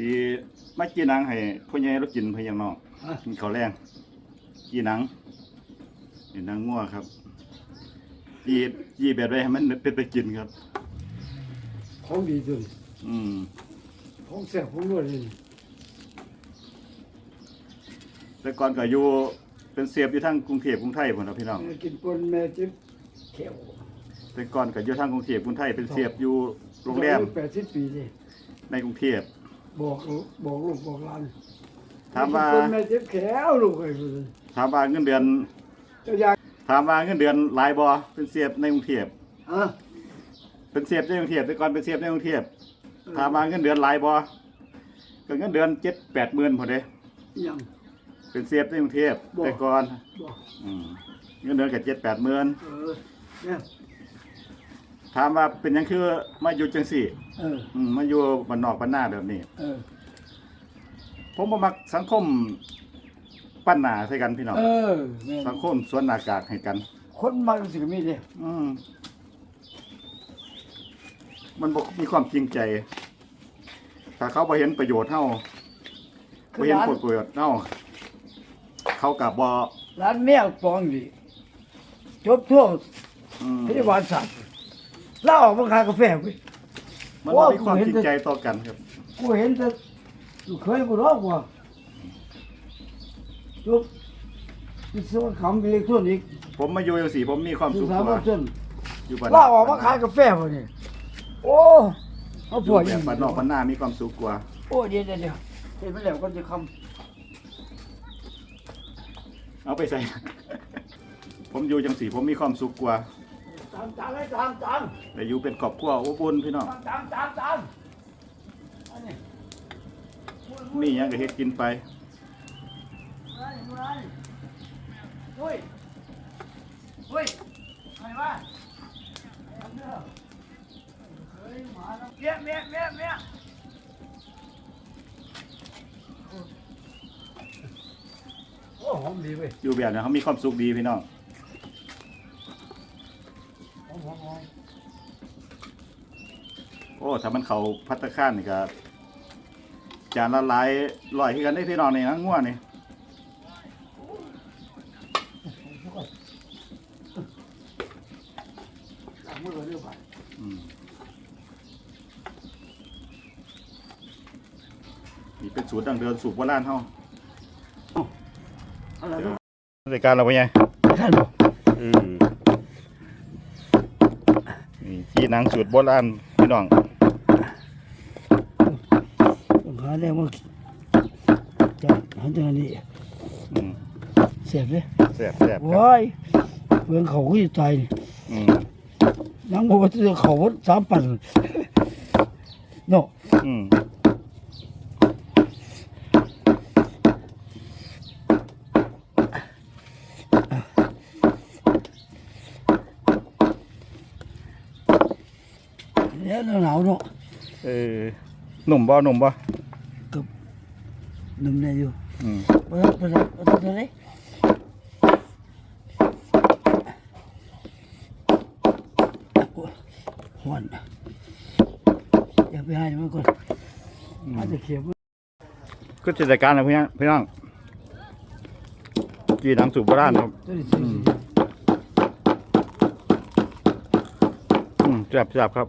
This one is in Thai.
สีมากินหนังให้พ่อใหญ่เรากินพ่อใหญ่น้องอะกินข้าวแรงกินหนังกินหนังงัวครับยียีแบบไรให้มันเป็นไปกินครับของดีตัวนี้อืมของแซ่บของรวยเลยนี่แต่ก่อนก็อยู่เป็นเสียบอยู่ทางกรุงเทพกรุงไทยพุ่นครับพี่น้องแม่กินปนแม่จิบแขวแต่ก่อนก็อยู่ทางกรุงเทพกรุงไทยเป็นเสียบอยู่โรงแรมแปดสิบปีนี่ในกรุงเทพ บอกลูกบอกลูกบอกหลานถามว่าแกินปนแม่จิบแขวลูกไอ้คนถามว่าเงินเดือนเจ้าอยากถามว่าเงินเดือนหลายบ่เป็นเสียบในกรุงเทพอะเป็นเสียบในกรุงเทพแต่ก่อนเป็นเสียบในกรุงเทพถามว่าเงินเดือนหลายบ่ก็เงินเดือนเจ็ดแปดหมื่นพอเด้ยังเป็นเสียบในกรุงเทพบ่แต่ก่อนบอกอืมเงินเดือนก็เจ็ดแปดหมื่นเออเนี่ย ถามว่าเป็นหยังคือมาอยู่จังสี่เออ อืมมาอยู่บ้านนอกบ้านหน้าแบบนี้ เออ ผมบ่มักสังคมปั้นหน้าใส่กันพี่น้องเออแม่นสังคมสวนหน้ากากให้กัน คนมาสิมีเด้อืมมันบ่มีความจริงใจ ถ้าเขาบ่เห็นประโยชน์เฮาคืบ่อเห็นร้านผลประโยชน์เฮาเขาก็บ่ร้านแม่ปองดิจบทั่วอืมพยาบาลสัตว์ เล่าออกมาขายกาแฟเว้ย มันบ่มีความจริงใจต่อกันครับ กูเห็นแต่ลูกเคยกูร้องว่าจุบวิศวกรรมอิเล็กทรอนิกส์ผมมาอยู่จังซี่ผมมีความศึสุกขษากมาว่าจนอยู่บ้านเล่าออกมาขายกาแฟวะนี่โอ้เขาอปยู่วดแบบบ้านนอกบ้านหน้ามีความสุขกว่าโอ้เดี๋ยวเดี๋ยวเดี๋ยวเห็นไปแล้วก็จะคเอาไปใส่ ผมอยู่จังซี่ผมมีความสุขกว่าำตามตามให้ตามตามแต่อยู่เป็นครอบครัวอบอุ่นพี่น้องตามตามตามตามอันนี้มีหยังก็เฮ็ดกินไปเฮ้ยเฮ้ยใครวเมียเมียเมียเมียโอ้หอมดีเว้ยอยู่แบบนี้เขามีความสุขดีพี่น้อง หอมหอมหอม โอ้ถ้ามันเขาพัตตาคารนี่ก็จานละหลายร้อยคือกันได้พี่น้องนี่นะง่วนี่ล้างมือก่อนเร็วไปอืมนี่เป็นสูตรดั้งเดิมสูตรโบราณเฮาอะไรลูกรายการเราเป็นไงท่านบอกอืมนี่ที่หนังสูตรโบราณพี่น้อง ผมหาได้มาจับหันจังนี้อืมเสียบเลยแซ่บแซ่บครับว้ายเพื่อนเขาก็จะตายนี่อืมนังบอกว่าจะเขาว่าสามปันเนาะอืมเนี่ยหนาวเนาะเออหนุ่มบ่หนุ่มบ่ หนุ่มเนี่ยอยู่อืมไปรับไปรับไปรับไปเลยหวนอย่าไปให้มันก่อนอาจจะเขียวมันก็จิตรการนะพี่น้องพี่น้องกีหนังสูตรโบราณครับตัวนี้สิอืมอืมแซ่บแซ่บครับ